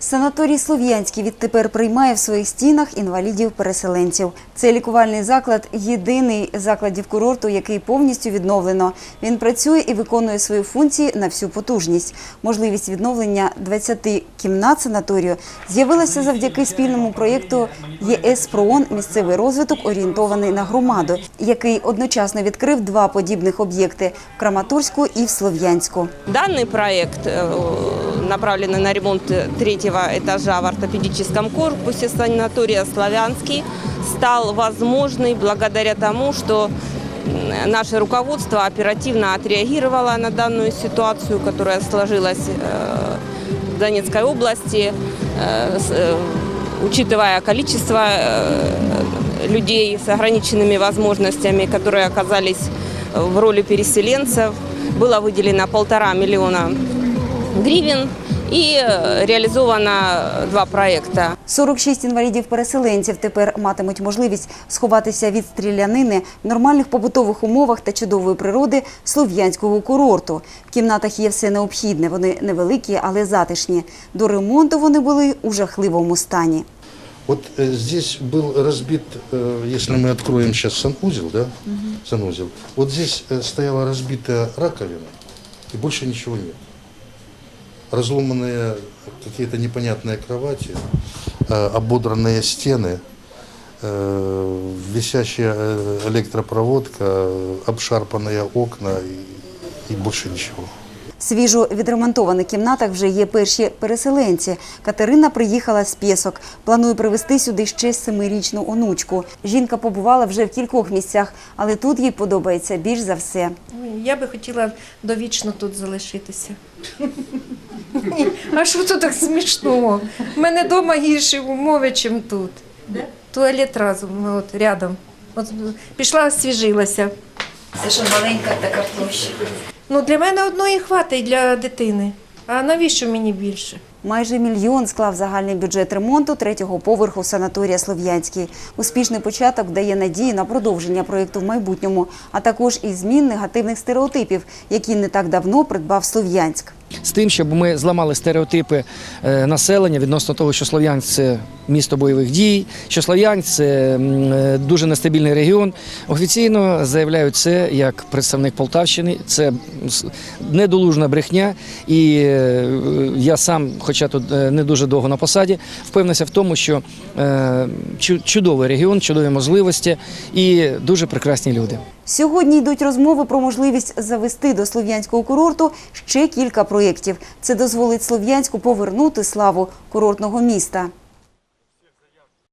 Санаторій Слов'янський відтепер приймає в своїх стінах інвалідів-переселенців. Це лікувальний заклад єдиний з закладів курорту, який повністю відновлено. Він працює і виконує свої функції на всю потужність. Можливість відновлення 20 кімнат санаторію з'явилася завдяки спільному проєкту ЄС ПРООН «Місцевий розвиток орієнтований на громаду», який одночасно відкрив два подібних об'єкти в Краматорську і в Слов'янську. Данный проект, э, направленный на ремонт третьего этажа в ортопедическом корпусе санатория «Славянский», стал возможный благодаря тому, что наше руководство оперативно отреагировало на данную ситуацию, которая сложилась э, в Донецкой области, э, э, учитывая количество людей с ограниченными возможностями, которые оказались в роли переселенцев. Было выделено полтора миллиона гривен и э, реализовано два проекта. 46 інвалідів-переселенців тепер матимуть можливість сховатися від стрілянини в нормальних побутових умовах та чудової природи слов'янського курорту. В кімнатах є все необхідне. Вони невеликі, але затишні. До ремонту вони були у жахливому стані. Вот э, здесь был разбит, э, если мы откроем сейчас санузел, да, санузел, вот здесь э, стояла разбитая раковина, и больше ничего нет. Разломанные какие-то непонятные кровати, э, ободранные стены, э, висящая э, электропроводка, э, обшарпанные окна и, и больше ничего. В свіжо відремонтованих кімнатах вже є перші переселенці. Катерина приїхала з Пєсок. Планує привезти сюди ще семирічну онучку. Жінка побувала вже в кількох місцях, але тут їй подобається більш за все. Ой, Я би хотіла довічно тут залишитися. А що тут так смішно? У мене вдома гірші умови, ніж тут. Туалет разом, ну, от рядом. От пішла, освіжилася. Це що маленька така площа. Ну, для мене одної хватить для дитини. А навіщо мені більше? Майже мільйон склав загальний бюджет ремонту третього поверху санаторія Слов'янський. Успішний початок дає надії на продовження проєкту в майбутньому, а також і змін негативних стереотипів, які не так давно придбав Слов'янськ. з тим, щоб ми зламали стереотипи е, населення відносно того, що Слов'янськ – це місто бойових дій, що Слов'янськ – це е, дуже нестабільний регіон. Офіційно заявляють це як представник Полтавщини. Це недолужна брехня. І е, я сам, хоча тут е, не дуже довго на посаді, впевнився в тому, що е, чу- чудовий регіон, чудові можливості і дуже прекрасні люди. Сьогодні йдуть розмови про можливість завести до слов'янського курорту ще кілька проєктів. Це дозволить Слов'янську повернути славу курортного міста.